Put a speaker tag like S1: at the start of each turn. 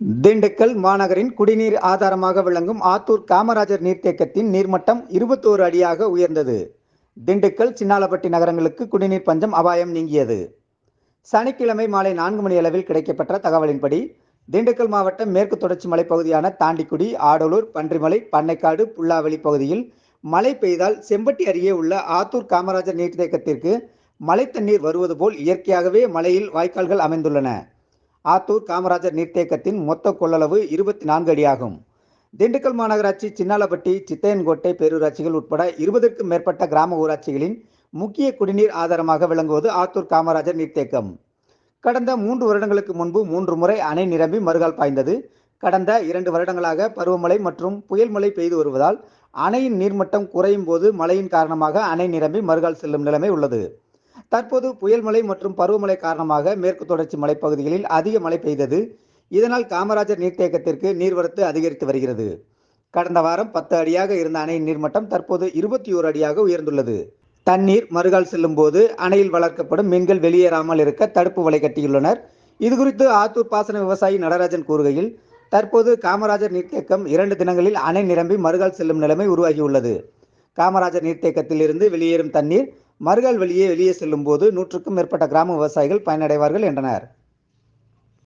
S1: திண்டுக்கல் மாநகரின் குடிநீர் ஆதாரமாக விளங்கும் ஆத்தூர் காமராஜர் நீர்த்தேக்கத்தின் நீர்மட்டம் இருபத்தோரு அடியாக உயர்ந்தது. திண்டுக்கல் சின்னாலப்பட்டி நகரங்களுக்கு குடிநீர் பஞ்சம் அபாயம் நீங்கியது. சனிக்கிழமை மாலை நான்கு மணி அளவில் கிடைக்கப்பெற்ற தகவலின்படி திண்டுக்கல் மாவட்டம் மேற்கு தொடர்ச்சி மலைப்பகுதியான தாண்டிக்குடி ஆடலூர் பன்றிமலை பண்ணைக்காடு புல்லாவெளி பகுதியில் மழை பெய்தால் செம்பட்டி அருகே உள்ள ஆத்தூர் காமராஜர் நீர்த்தேக்கத்திற்கு மழை தண்ணீர் வருவது போல் இயற்கையாகவே மலையில் வாய்க்கால்கள் அமைந்துள்ளன. ஆத்தூர் காமராஜர் நீர்த்தேக்கத்தின் மொத்த கொள்ளளவு இருபத்தி நான்கு அடியாகும். திண்டுக்கல் மாநகராட்சி சின்னாலப்பட்டி சித்தையன்கோட்டை பேரூராட்சிகள் உட்பட இருபதற்கும் மேற்பட்ட கிராம ஊராட்சிகளின் முக்கிய குடிநீர் ஆதாரமாக விளங்குவது ஆத்தூர் காமராஜர் நீர்த்தேக்கம். கடந்த மூன்று வருடங்களுக்கு முன்பு மூன்று முறை அணை நிரம்பி மறுகால் பாய்ந்தது. கடந்த இரண்டு வருடங்களாக பருவமழை மற்றும் புயல் மழை பெய்து வருவதால் அணையின் நீர்மட்டம் குறையும் போது மழையின் காரணமாக அணை நிரம்பி மறுகால் செல்லும் நிலைமை உள்ளது. தற்போது புயல் மழை மற்றும் பருவமழை காரணமாக மேற்கு தொடர்ச்சி மலைப்பகுதிகளில் அதிக மழை பெய்தது. இதனால் காமராஜர் நீர்த்தேக்கத்திற்கு நீர்வரத்து அதிகரித்து வருகிறது. கடந்த வாரம் பத்து அடியாக இருந்த அணையின் நீர்மட்டம் தற்போது இருபத்தி ஓரு அடியாக உயர்ந்துள்ளது. தண்ணீர் மறுகால் செல்லும் போது அணையில் வளர்க்கப்படும் மீன்கள் வெளியேறாமல் இருக்க தடுப்பு வலை கட்டியுள்ளனர். இதுகுறித்து ஆத்தூர் பாசன விவசாயி நடராஜன் கூறுகையில் தற்போது காமராஜர் நீர்த்தேக்கம் இரண்டு தினங்களில் அணை நிரம்பி மறுகால் செல்லும் நிலைமை உருவாகியுள்ளது. காமராஜர் நீர்த்தேக்கத்தில் இருந்து வெளியேறும் தண்ணீர் மறுகால் வழியே வெளியே செல்லும் போது நூற்றுக்கும் மேற்பட்ட கிராம விவசாயிகள் பயனடைவார்கள் என்றனர்.